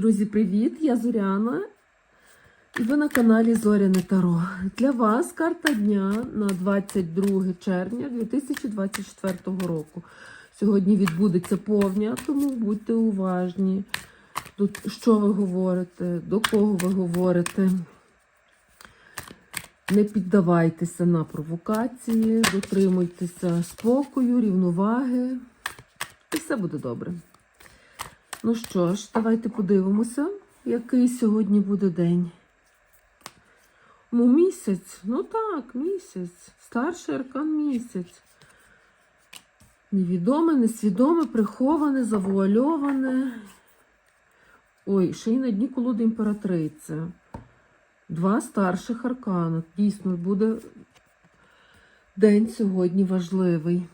Друзі, привіт! Я Зоряна. І ви на каналі Зоряне Таро. Для вас карта дня на 22 червня 2024 року. Сьогодні відбудеться повня, тому будьте уважні, Тут, що ви говорите, до кого ви говорите. Не піддавайтеся на провокації, дотримуйтеся спокою, рівноваги, і все буде добре. Ну що ж, давайте подивимося, який сьогодні буде день. Ну, місяць, ну так, місяць. Старший аркан місяць. Невідоме, несвідоме, приховане, завуальоване. Ой, ще й на дні колоди імператриця. Два старших аркана. Дійсно, буде день сьогодні важливий.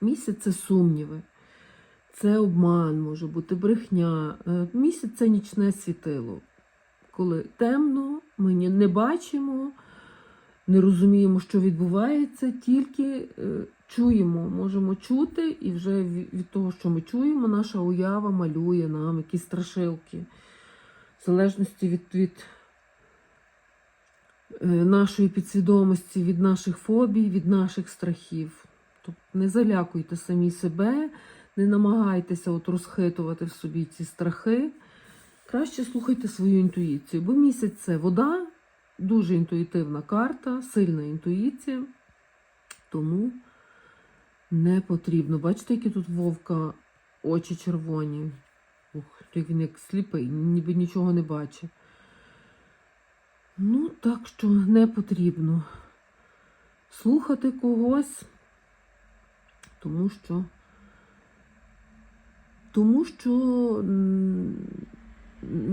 Місяць це сумніви. Це обман, може бути брехня. Е, Місяць це нічне світило. Коли темно, ми не бачимо, не розуміємо, що відбувається, тільки е, чуємо, можемо чути, і вже від того, що ми чуємо, наша уява малює нам якісь страшилки. В залежності від, від е, нашої підсвідомості, від наших фобій, від наших страхів. Тобто не залякуйте самі себе, не намагайтеся от розхитувати в собі ці страхи. Краще слухайте свою інтуїцію, бо місяць це вода, дуже інтуїтивна карта, сильна інтуїція. Тому не потрібно. Бачите, які тут вовка очі червоні. Ух, як він як сліпий, ніби нічого не бачить. Ну, так що не потрібно слухати когось, тому що тому що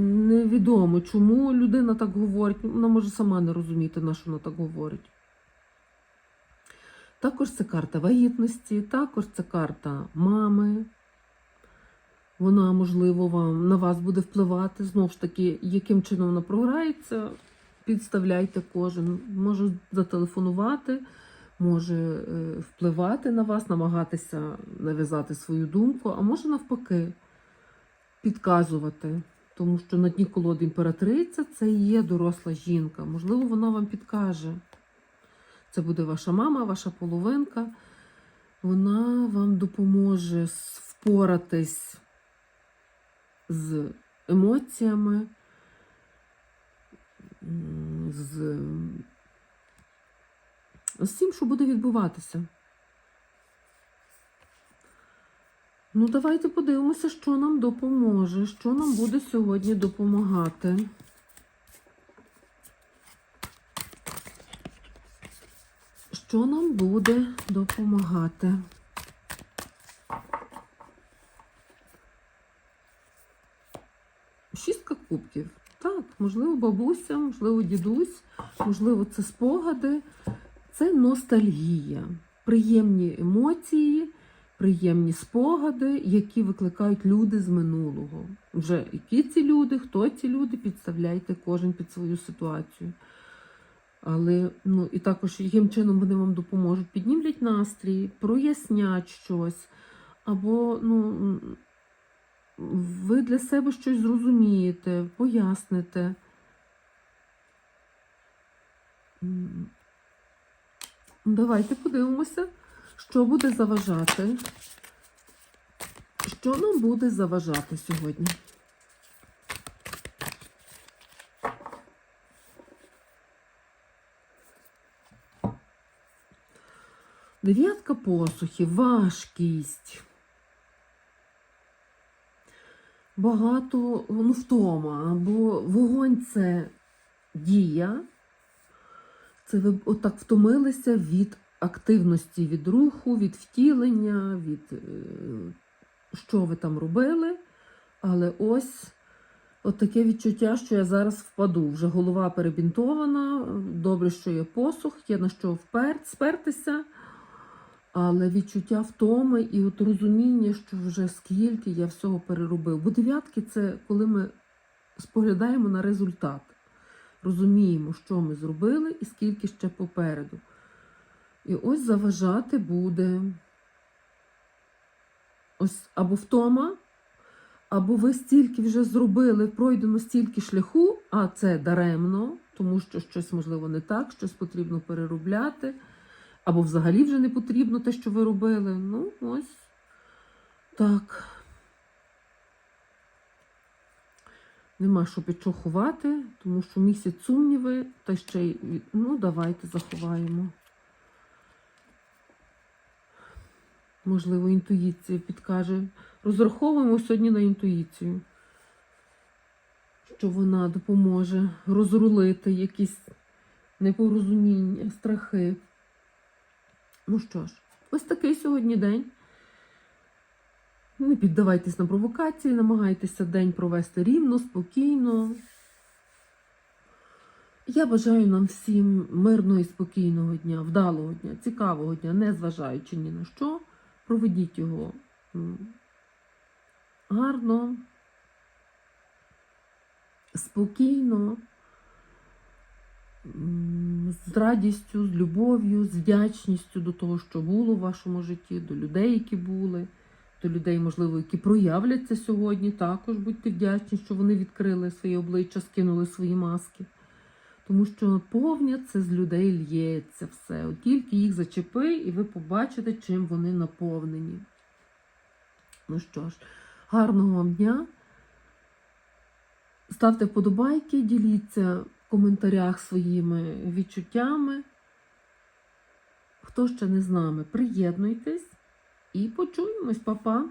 невідомо, чому людина так говорить. Вона може сама не розуміти, на що вона так говорить. Також це карта вагітності, також це карта мами. Вона, можливо, вам на вас буде впливати. Знову ж таки, яким чином вона програється, підставляйте кожен. Може зателефонувати, може е, впливати на вас, намагатися нав'язати свою думку, а може навпаки підказувати. Тому що на дні колоди імператриця це і є доросла жінка. Можливо, вона вам підкаже. Це буде ваша мама, ваша половинка. Вона вам допоможе впоратись з емоціями, з, з тим, що буде відбуватися. Ну, давайте подивимося, що нам допоможе, що нам буде сьогодні допомагати. Що нам буде допомагати? Шістка кубків. Так, можливо, бабуся, можливо, дідусь, можливо, це спогади. Це ностальгія, приємні емоції, приємні спогади, які викликають люди з минулого. Вже які ці люди, хто ці люди, підставляйте кожен під свою ситуацію. Але ну і також яким чином вони вам допоможуть, піднімлять настрій, прояснять щось, або ну, ви для себе щось зрозумієте, поясните. Давайте подивимося, що буде заважати. Що нам буде заважати сьогодні? Дев'ятка посухів, важкість. Багато ну, втома, бо вогонь це дія. Це ви отак втомилися від активності, від руху, від втілення, від е, що ви там робили. Але ось от таке відчуття, що я зараз впаду. Вже голова перебінтована, добре, що є посух, є на що впер, спертися. Але відчуття втоми і от розуміння, що вже скільки я всього переробив. Бо дев'ятки це коли ми споглядаємо на результат, розуміємо, що ми зробили і скільки ще попереду. І ось заважати буде ось або втома, або ви стільки вже зробили, пройдено стільки шляху, а це даремно, тому що щось можливо не так, щось потрібно переробляти, або взагалі вже не потрібно те, що ви робили. Ну, ось так. Нема що під що ховати, тому що місяць сумніви, та ще й ну давайте заховаємо. Можливо, інтуїція підкаже. Розраховуємо сьогодні на інтуїцію, що вона допоможе розрулити якісь непорозуміння, страхи. Ну що ж, ось такий сьогодні день. Не піддавайтесь на провокації, намагайтеся день провести рівно, спокійно. Я бажаю нам всім мирного і спокійного дня, вдалого дня, цікавого дня, не зважаючи ні на що. Проведіть його гарно, спокійно, з радістю, з любов'ю, з вдячністю до того, що було в вашому житті, до людей, які були, до людей, можливо, які проявляться сьогодні. Також будьте вдячні, що вони відкрили свої обличчя, скинули свої маски. Тому що повня це з людей лється все. От тільки їх зачепи, і ви побачите, чим вони наповнені. Ну що ж, гарного вам дня. Ставте вподобайки, діліться в коментарях своїми відчуттями. Хто ще не з нами, приєднуйтесь і почуємось, Па-па!